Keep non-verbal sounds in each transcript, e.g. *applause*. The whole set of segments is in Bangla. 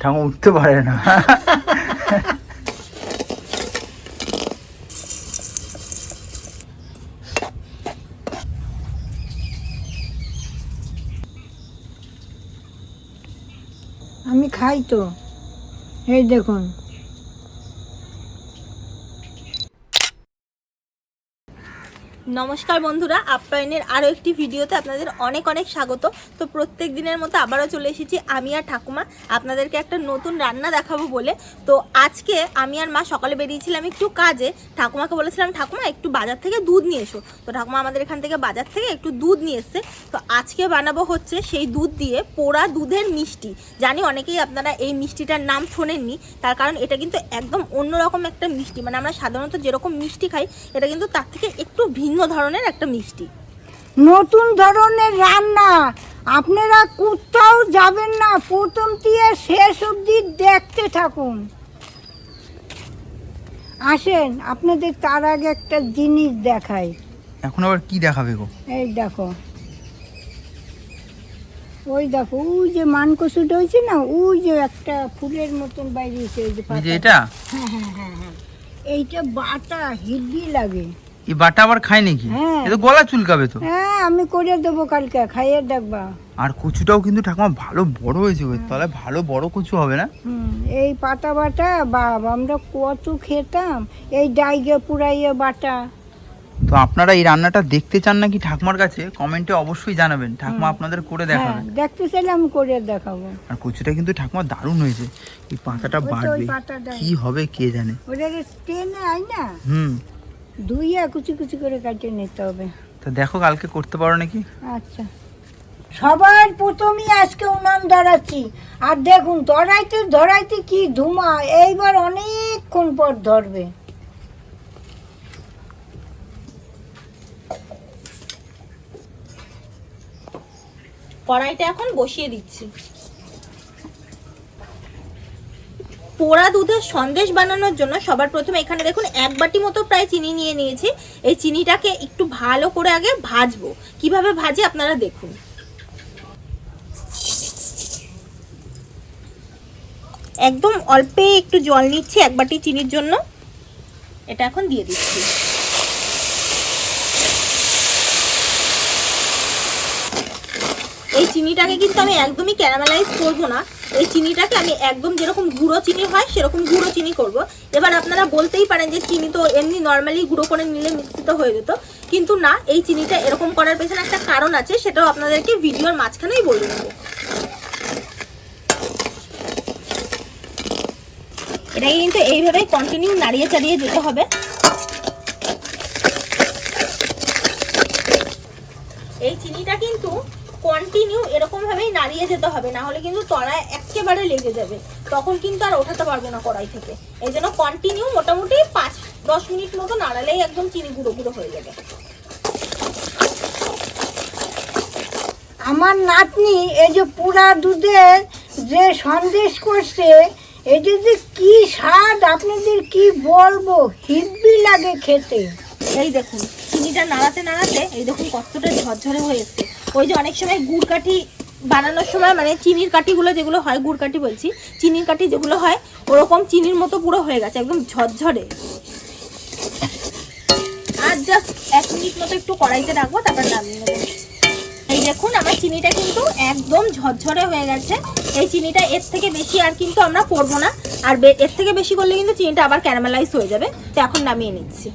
ঠাকুমা উঠতে পারে না। আমি খাই তো। এই দেখুন। নমস্কার বন্ধুরা, আপ্যায়নের আরও একটি ভিডিওতে আপনাদের অনেক অনেক স্বাগত। তো প্রত্যেক দিনের মতো আবারও চলে এসেছি আমি আর ঠাকুমা। আপনাদেরকে একটা নতুন রান্না দেখাবো বলে। তো আজকে আমি আর মা সকালে বেরিয়েছিলাম একটু কাজে। ঠাকুমাকে বলেছিলাম, ঠাকুমা, একটু বাজার থেকে দুধ নিয়ে এসো। তো ঠাকুমা আমাদের এখান থেকে বাজার থেকে একটু দুধ নিয়ে এসছে। তো আজকে বানাবো হচ্ছে সেই দুধ দিয়ে পোড়া দুধের মিষ্টি। জানি অনেকেই আপনারা এই মিষ্টিটার নাম শোনেননি। তার কারণ এটা কিন্তু একদম অন্যরকম একটা মিষ্টি। মানে আমরা সাধারণত যেরকম মিষ্টি খাই, এটা কিন্তু তার থেকে একটু ভিন্ন ধরনের একটা মিষ্টি। নতুন ধরনের রান্না। আপনারা কোথাও যাবেন না প্রথম দিয়ে শেষ অবধি দেখতে থাকুন। আসেন আপনাদের তার আগে একটা জিনিস দেখাই। এখন আবার কি দেখাবে গো? এই দেখো। ওই দেখো ওই যে মানকসুটা হয়েছে না ওই যে একটা ফুলের মতন বাইরেছে ওই যে এই যে পাতা। এটা? হ্যাঁ হ্যাঁ হ্যাঁ হ্যাঁ। এইটা বাটা হিডি লাগে। এই বাটা আবার খায় নাকি? হ্যাঁ। এ তো গলা চুলকাবে তো। হ্যাঁ আমি করে দেবো কালকে খাইয়ে দেখবা। আর কচুটাও কিন্তু ঠাকুমা ভালো বড় হয়েছে গো তাহলে ভালো বড় কচু হবে না? হুম, এই পাতা বাটা বাব আমরা কত খেতাম এই ডাইগে পুরাইয়ে বাটা। তো আপনারা এই রান্নাটা দেখতে চান নাকি ঠাকুমার কাছে? কমেন্টে অবশ্যই জানাবেন ঠাকুমা আপনাদের করে হ্যাঁ দেখাবে দেখতে চাইলে আমি করে দেখাবো। আর কচুটা কিন্তু ঠাকুমা দারুণ হয়েছে এই পাতাটা ওই তো ওই বাড়বে পাতাটা। কি হবে কে জানে? ওটা টেনে আই না হুম। ধুইয়া কুচি কুচি করে কাটিয়ে নিতে হবে। তা দেখো কালকে করতে পারো নাকি? আচ্ছা। সবার প্রথমেই আজকে উনান ধরাচ্ছি। আর দেখুন ধরাইতে ধরাইতে কি ধুমা এইবার অনেকক্ষণ পর ধরবে। কড়াইটা এখন বসিয়ে দিচ্ছি। পোড়া দুধের সন্দেশ বানানোর জন্য সবার প্রথমে এখানে দেখুন এক বাটি মতো প্রায় চিনি নিয়ে নিয়েছি। এই চিনিটাকে একটু ভালো করে আগে ভাজবো। কীভাবে ভাজি আপনারা দেখুন। একদম অল্পে একটু জল নিচ্ছি এক বাটি চিনির জন্য। এটা এখন দিয়ে দিচ্ছি। এই চিনিটাকে কিন্তু আমি একদমই ক্যারামেলাইজ করব না। এই চিনিটাকে আমি একদম যেরকম গুঁড়ো চিনি হয়, সেরকম গুঁড়ো চিনি করব। এবার আপনারা বলতেই পারেন যে চিনি তো এমনি নর্মালি গুঁড়ো করে নিলে মিক্সিতে হয়ে যেত। কিন্তু না, এই চিনিটা এরকম করার পেছনে একটা কারণ আছে, সেটাও আপনাদেরকে ভিডিওর মাঝখানেই বলে দেবো। এটাকে কিন্তু এইভাবেই কন্টিনিউ নাড়িয়ে চাড়িয়ে যেতে হবে এই চিনিটা কিন্তু কন্টিনিউ এরকম ভাবেই নাড়িয়ে যেতে হবে না হলে কিন্তু তলায় একেবারে লেগে যাবে। তখন কিন্তু আর ওঠাতে পারব না কড়াই থেকে। এই জন্য কন্টিনিউ মোটামুটি পাঁচ দশ মিনিট মতো নাড়ালেই একদম চিনি গুঁড়ো গুঁড়ো হয়ে যাবে। আমার নাতনি এই যে পুরা দুধের যে সন্দেশ করছে এটা যে কি স্বাদ আপনাদের কি বলব? হিব্বি লাগে খেতে। এই দেখুন চিনিটা নাড়াতে নাড়াতে এই দেখুন কতটা ঝরঝরে হয়ে এসছে। ওই যে অনেক সময় গুড় কাঠি বানানোর সময় মানে চিনির কাঠিগুলো যেগুলো হয়, গুড় কাঠি বলছি, চিনির কাঠি যেগুলো হয়, ওরকম চিনির মতো পুরো হয়ে গেছে, একদম ঝরঝরে। আর জাস্ট এক মিনিট মতো একটু কড়াইতে রাখব, তারপর নামিয়ে নেব। এই দেখুন, আমার চিনিটা কিন্তু একদম ঝরঝরে হয়ে গেছে। এই চিনিটা এর থেকে বেশি আর কিন্তু আমরা করব না। আর এর থেকে বেশি করলে কিন্তু চিনিটা আবার ক্যারামেলাইজ হয়ে যাবে। তো এখন নামিয়ে নিচ্ছি।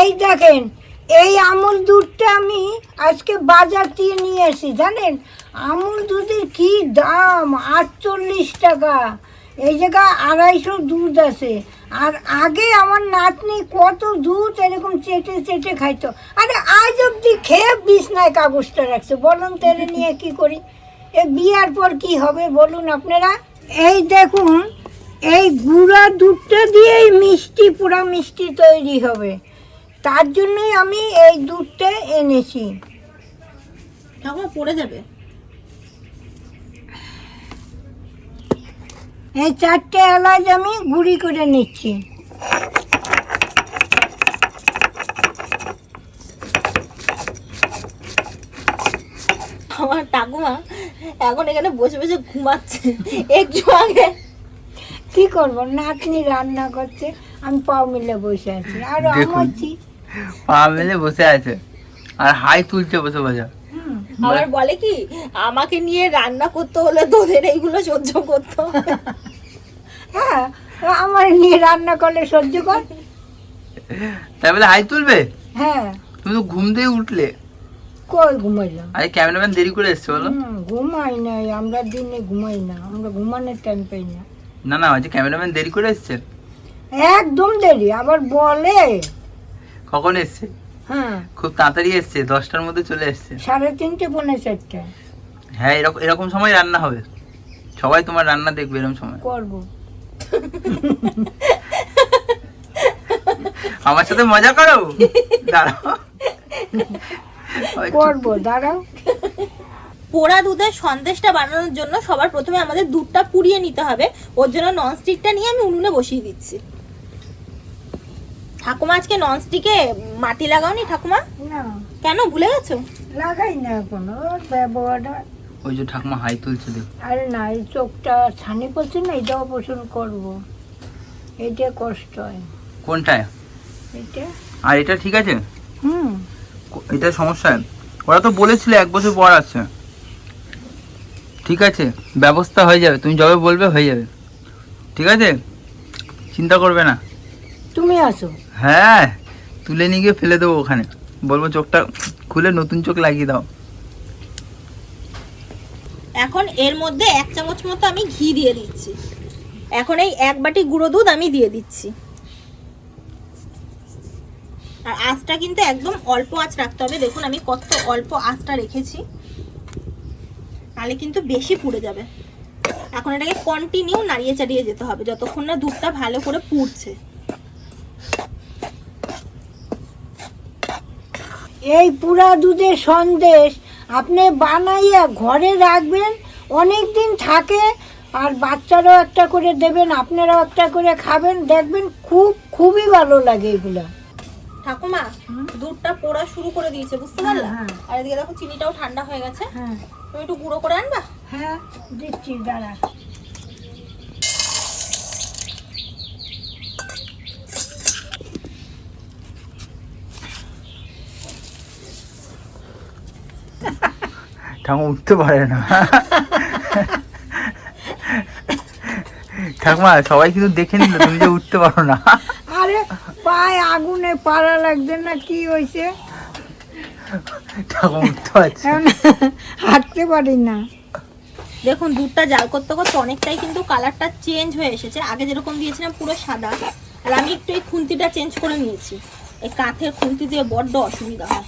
এই দেখেন, এই আমুল দুধটা আমি আজকে বাজার দিয়ে নিয়ে এসেছি, জানেন? আমুল দুধের কি দাম? আটচল্লিশ টাকা। এই জায়গায় আড়াইশো দুধ আছে। আর আগে আমার নাতনি কত দুধ এরকম চেটে চেটে খাইতো। আরে আজ অব্দি খেয়ে বিছনায় কাগজটা রাখছে। বলুন তেলে নিয়ে কি করি? এ বিয়ার পর কি হবে বলুন আপনারা? এই দেখুন, এই গুঁড়া দুধটা দিয়েই মিষ্টি, পুরা মিষ্টি তৈরি হবে। তার জন্যই আমি এই দুধটা এনেছি। ঠাকুমা পড়ে যাবে। এই চারটে এলাচ আমি গুঁড়ি করে নিচ্ছি। আমার ঠাকুমা এখন এখানে বসে বসে ঘুমাচ্ছে। একটু আগে। কি করব? নাতনি রান্না করছে আমি পাও মিলে বসে আছি। আর আমার পা মেলে বসে আছে। আর হাই তুলছে বসে বসে। আবার বলে কি আমাকে নিয়ে রান্না করতে হলে তোদের এইগুলো সহ্য করতে হ্যাঁ আমার নিয়ে রান্না করলে সহ্য কর। তাই বলে হাই তুলবে? হ্যাঁ। তুমি তো ঘুম দিয়ে উঠলে। কই ঘুমাইলাম? আরে ক্যামেরাম্যান দেরি করে এসছে বলো। ঘুমাই নাই আমরা দিনে ঘুমাই না আমরা ঘুমানোর টাইম পাই না। না না আজকে ক্যামেরাম্যান দেরি করে এসছে। একদম দেরি আবার বলে। কখন এসছে? হ্যাঁ খুব তাড়াতাড়ি এসছে দশটার মধ্যে চলে এসছে। সাড়ে তিনটে পৌনে চারটে। হ্যাঁ এরকম এরকম সময় রান্না হবে। সবাই তোমার রান্না দেখবে এরকম সময়। করব। আমার সাথে মজা করো? দাঁড়াও। করব দাঁড়াও। পোড়া দুধের সন্দেশটা বানানোর জন্য সবার প্রথমে আমাদের দুধটা পুড়িয়ে নিতে হবে। ওর জন্য ননস্টিকটা নিয়ে আমি উনুনে বসিয়ে দিচ্ছি। ঠাকুমা আজকে ননস্টিকে মাটি লাগাওনি ঠাকুমা? না। কেন ভুলে গেছো? লাগাই না এখনও ওর ব্যবহারটা। ওই যে ঠাকুমা হাই তুলছে দেখ। আরে না এই চোখটা ছানি পড়ছে না এটা অপারেশন করব। এটা কষ্ট হয়। কোনটায়? এটা আর এটা ঠিক আছে? হুম। এটা সমস্যা ওরা তো বলেছিল এক বছর পর আছে ঠিক আছে ব্যবস্থা হয়ে যাবে। তুমি যবে বলবে হয়ে যাবে। ঠিক আছে? চিন্তা করবে না। তুমি আসো। হ্যাঁ তুলে নিয়ে গিয়ে ফেলে দেবো ওখানে। বলব চোখটা খুলে নতুন চোখ লাগিয়ে দাও। এখন এর মধ্যে এক চামচ মতো আমি ঘি দিয়ে দিচ্ছি। এখন এই এক বাটি গুঁড়ো দুধ আমি দিয়ে দিচ্ছি। আর আঁচটা কিন্তু একদম অল্প আঁচ রাখতে হবে। দেখুন আমি কত অল্প আঁচটা রেখেছি। তাহলে কিন্তু বেশি পুড়ে যাবে। এখন এটাকে কন্টিনিউ নাড়িয়ে চাড়িয়ে যেতে হবে। যতক্ষণ না দুধটা ভালো করে পুড়ছে। এই পুরা দুধের সন্দেশ আপনি বানাইয়া ঘরে রাখবেন অনেক দিন থাকে আর বাচ্চারাও একটা করে দেবেন আপনারাও একটা করে খাবেন দেখবেন খুব খুবই ভালো লাগে এগুলো। ঠাকুমা দুধটা পোড়া শুরু করে দিয়েছে বুঝতে পারলা? হ্যাঁ, হ্যাঁ। আর এদিকে দেখো চিনিটাও ঠান্ডা হয়ে গেছে। হ্যাঁ। তুমি একটু গুঁড়ো করে আনবা? হ্যাঁ দিচ্ছি দাঁড়া। ঠাকুমা উঠতে পারে না ঠাকুমা সবাই কিন্তু দেখে নিল তুমি যে উঠতে পারো না আরে পায়ে আগুনে পাড়া লাগবে না কি হয়েছে ঠাকুমা উঠতে পারছে হাঁটতে পারি না দেখুন দুধটা জাল করতে করতে অনেকটাই কিন্তু কালারটা চেঞ্জ হয়ে এসেছে। আগে যেরকম দিয়েছিলাম পুরো সাদা। আর আমি একটু এই খুন্তিটা চেঞ্জ করে নিয়েছি। এই কাঠের খুন্তি দিয়ে বড্ড অসুবিধা হয়।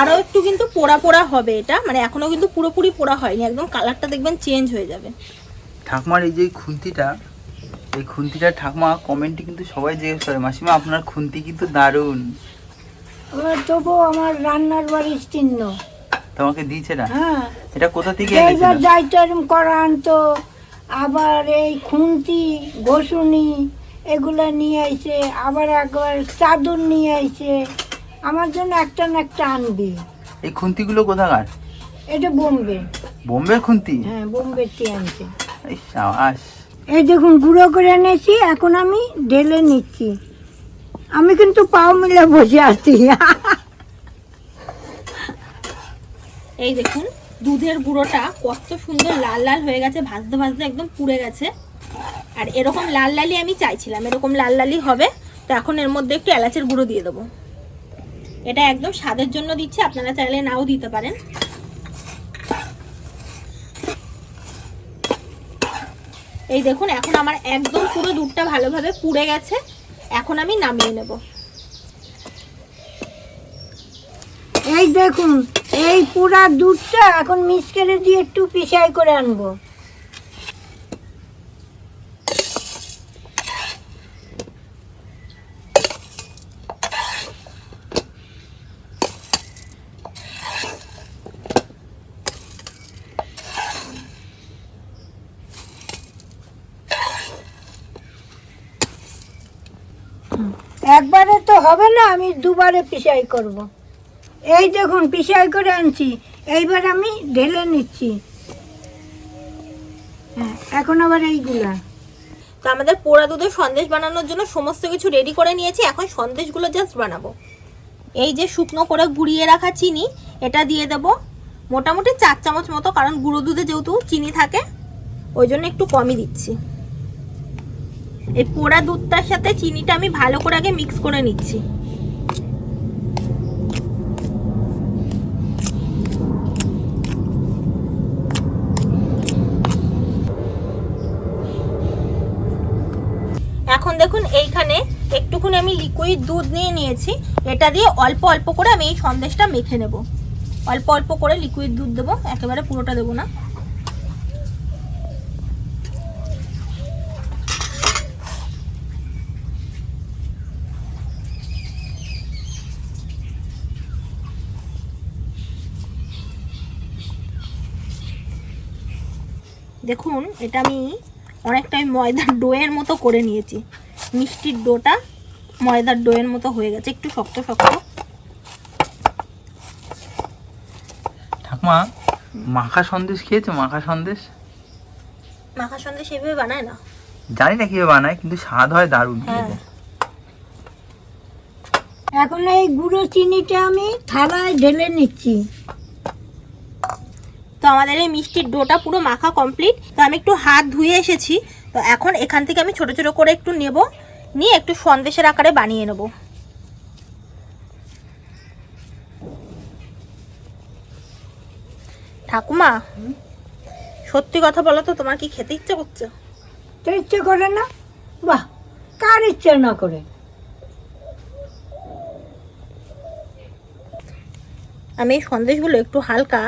আরও একটু কিন্তু পোড়া পোড়া হবে এটা। মানে এখনও কিন্তু পুরোপুরি পোড়া হয়নি একদম কালারটা দেখবেন চেঞ্জ হয়ে যাবে। ঠাকুমার এই যে খুন্তিটা এই খুন্তিটা ঠাকুমা কমেন্টে কিন্তু সবাই জিজ্ঞেস করে মাসিমা আপনার খুন্তি কিন্তু দারুণ। এবার তবু আমার রান্নার বাড়ির চিহ্ন। তোমাকে দিয়েছে না? হ্যাঁ। এটা কোথা থেকে এইবার দায়িত্ব এরম করা আনতো আবার এই খুন্তি ঘষুনি এগুলা নিয়ে আইছে আবার একবার চাদর নিয়ে আইছে। আমার জন্য একটা না একটা আনবি। এই খুন্তিগুলো কোথাকার? এটা বোম্বে। বোম্বের খুন্তি? হ্যাঁ বোম্বে থেকে আনছে। এই সাবাস। এই দেখুন গুঁড়ো করে এনেছি এখন আমি ঢেলে নিচ্ছি। আমি কিন্তু পাও মিলে বসে আছি। এই দেখুন দুধের গুঁড়োটা কত সুন্দর লাল লাল হয়ে গেছে ভাজতে ভাজতে একদম পুড়ে গেছে। আর এরকম লাল লালই আমি চাইছিলাম এরকম লাল লালই হবে। তো এখন এর মধ্যে একটু এলাচের গুঁড়ো দিয়ে দেবো। এটা একদম স্বাদের জন্য দিচ্ছি, আপনারা চাইলে নাও দিতে পারেন। এই দেখুন, এখন আমার একদম পুরো দুধটা ভালোভাবে পুড়ে গেছে, এখন আমি নামিয়ে নেব। এই দেখুন, এই পুরা দুধটা এখন মিক্সকারে দিয়ে একটু পিসাই করে আনব। একবারে তো হবে না, আমি দুবারে পিসাই করব। এই দেখুন, পিসাই করে আনছি। এইবার আমি ঢেলে নিচ্ছি। হ্যাঁ এখন আবার এইগুলা। তো আমাদের পোড়া দুধের সন্দেশ বানানোর জন্য সমস্ত কিছু রেডি করে নিয়েছি, এখন সন্দেশগুলো জাস্ট বানাবো। এই যে শুকনো করে গুঁড়িয়ে রাখা চিনি, এটা দিয়ে দেব। মোটামুটি চার চামচ মতো, কারণ গুঁড়ো দুধে যেহেতু চিনি থাকে, ওই জন্য একটু কমই দিচ্ছি। এই পোড়া দুধটার সাথে চিনিটা আমি ভালো করে আগে মিক্স করে নিচ্ছি। এখন দেখুন এইখানে একটুখানি আমি লিকুইড দুধ নিয়ে নিয়েছি। এটা দিয়ে অল্প অল্প করে আমি এই সন্দেশটা মেখে নেব। অল্প অল্প করে লিকুইড দুধ দেবো, একেবারে পুরোটা দেবো না। দেখুন এটা আমি অনেকটাই ময়দার ডোয়ের মতো করে নিয়েছি। মিষ্টির ডোটা ময়দার ডোয়ের মতো হয়ে গেছে একটু শক্ত শক্ত। ঠাকুমা মাখা সন্দেশ খেয়েছো? মাখা সন্দেশ? মাখা সন্দেশ এইভাবে বানায় না। জানি না কীভাবে বানায় কিন্তু স্বাদ হয় দারুণ হ্যাঁ। এখন এই গুঁড়ো চিনিটা আমি থালায় ঢেলে নিচ্ছি। আমাদের এই মিষ্টির ডোটা পুরো মাখা কমপ্লিট তো আমি একটু হাত ধুয়ে এসেছি। তো এখন এখান থেকে আমি ছোট ছোট করে একটু নেব। নিয়ে একটু সন্দেশের আকারে বানিয়ে নেব। ঠাকুমা সত্যি কথা বলো তো তোমার কি খেতে ইচ্ছে করছে? তো ইচ্ছে করে না? বাহ কার ইচ্ছে না করে? আমি এই সন্দেশগুলো একটু হালকা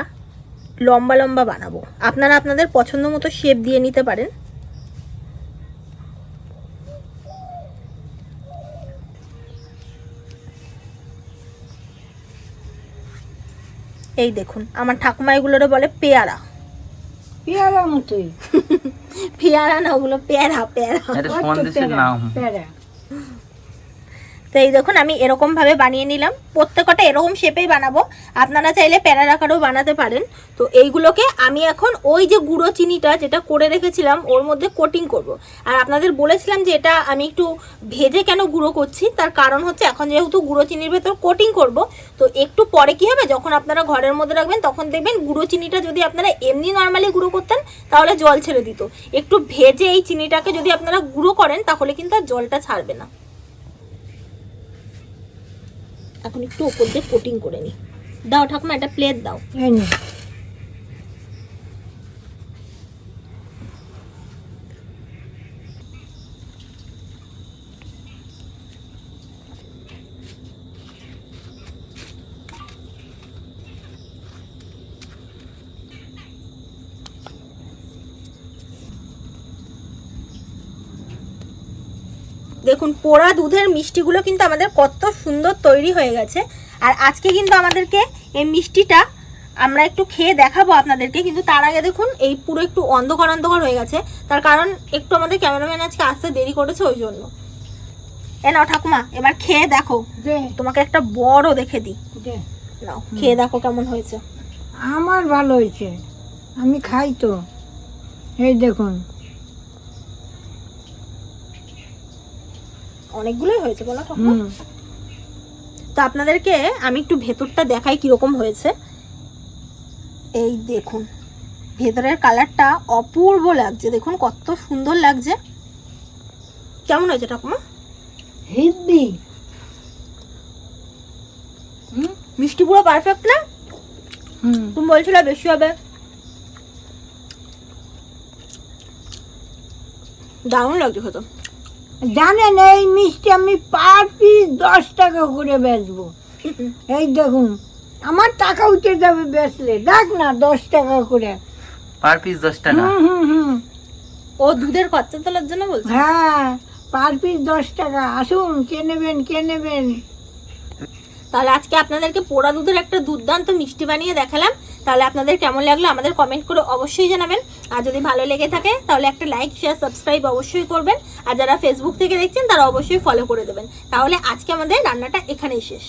লম্বা লম্বা বানাবো। আপনারা আপনাদের পছন্দ মতো শেপ দিয়ে নিতে পারেন। এই দেখুন আমার ঠাকুমা এগুলোরে বলে পেয়ারা। পেয়ারা মতোই। *laughs* পেয়ারা না ওগুলো পেয়ারা পেয়ারা। নাম। পেয়ারা। তো এই দেখুন, আমি এরকম ভাবে বানিয়ে নিলাম। প্রত্যেকটা এরকম শেপেই বানাবো। আপনারা চাইলে প্যারার আকারেও বানাতে পারেন। তো এইগুলোকে আমি এখন ওই যে গুঁড়ো চিনিটা যেটা করে রেখেছিলাম, ওর মধ্যে কোটিং করব। আর আপনাদের বলেছিলাম যে এটা আমি একটু ভেজে কেন গুঁড়ো করছি, তার কারণ হচ্ছে এখন যেহেতু গুঁড়ো চিনির ভেতর কোটিং করব, তো একটু পরে কি হবে? যখন আপনারা ঘরের মধ্যে রাখবেন, তখন দেখবেন গুঁড়ো চিনিটা যদি আপনারা এমনি নর্মালি গুঁড়ো করতেন, তাহলে জল ছেড়ে দিত। একটু ভেজে এই চিনিটাকে যদি আপনারা গুঁড়ো করেন, তাহলে কিন্তু আর জলটা ছাড়বে না। এখন একটু ওপর দিয়ে কোটিং করে নিই দাও ঠাকুমা একটা প্লেট দাও। এই দেখুন পোড়া দুধের মিষ্টিগুলো কিন্তু আমাদের কত সুন্দর তৈরি হয়ে গেছে। আর আজকে কিন্তু আমাদেরকে এই মিষ্টিটা আমরা একটু খেয়ে দেখাবো আপনাদেরকে কিন্তু তার আগে দেখুন এই পুরো একটু অন্ধকার অন্ধকার হয়ে গেছে। তার কারণ একটু আমাদের ক্যামেরাম্যান আজকে আসতে দেরি করেছে ওই জন্য। এ নাও ঠাকুমা এবার খেয়ে দেখো। তোমাকে একটা বড় দেখে দিই। নাও খেয়ে দেখো কেমন হয়েছে। আমার ভালো হয়েছে। আমি খাই তো। এই দেখুন। অনেকগুলোই হয়েছে বলো তো আপনাদেরকে আমি একটু ভেতরটা দেখাই কীরকম হয়েছে। এই দেখুন ভেতরের কালারটা অপূর্ব লাগছে দেখুন কত সুন্দর লাগছে। কেমন হয়েছে ঠাকুমা? হিব্বি। মিষ্টি পুরো পারফেক্ট না? তুমি বলছিলে বেশি হবে। দারুণ লাগছে খেতে। জানেন এই মিষ্টি আমি পার পিস দশ টাকা করে বেচবো। এই দেখুন আমার টাকা উঠে যাবে বেচলে। দেখ না দশ টাকা করে। পার পিস দশ টাকা? হুম হুম হুম। ও দুধের খরচা তোলার জন্য বলছে? হ্যাঁ পার পিস দশ টাকা। আসুন কে নেবেন কে নেবেন? তাহলে আজকে আপনাদেরকে পোড়া দুধের একটা দুর্দান্ত মিষ্টি বানিয়ে দেখালাম। তাহলে আপনাদের কেমন লাগল আমাদের কমেন্ট করে অবশ্যই জানাবেন। আর যদি ভালো লেগে থাকে, তাহলে একটা লাইক শেয়ার সাবস্ক্রাইব অবশ্যই করবেন। আর যারা ফেসবুক থেকে দেখছেন, তারা অবশ্যই ফলো করে দেবেন। তাহলে আজকে আমাদের রান্নাটা এখানেই শেষ।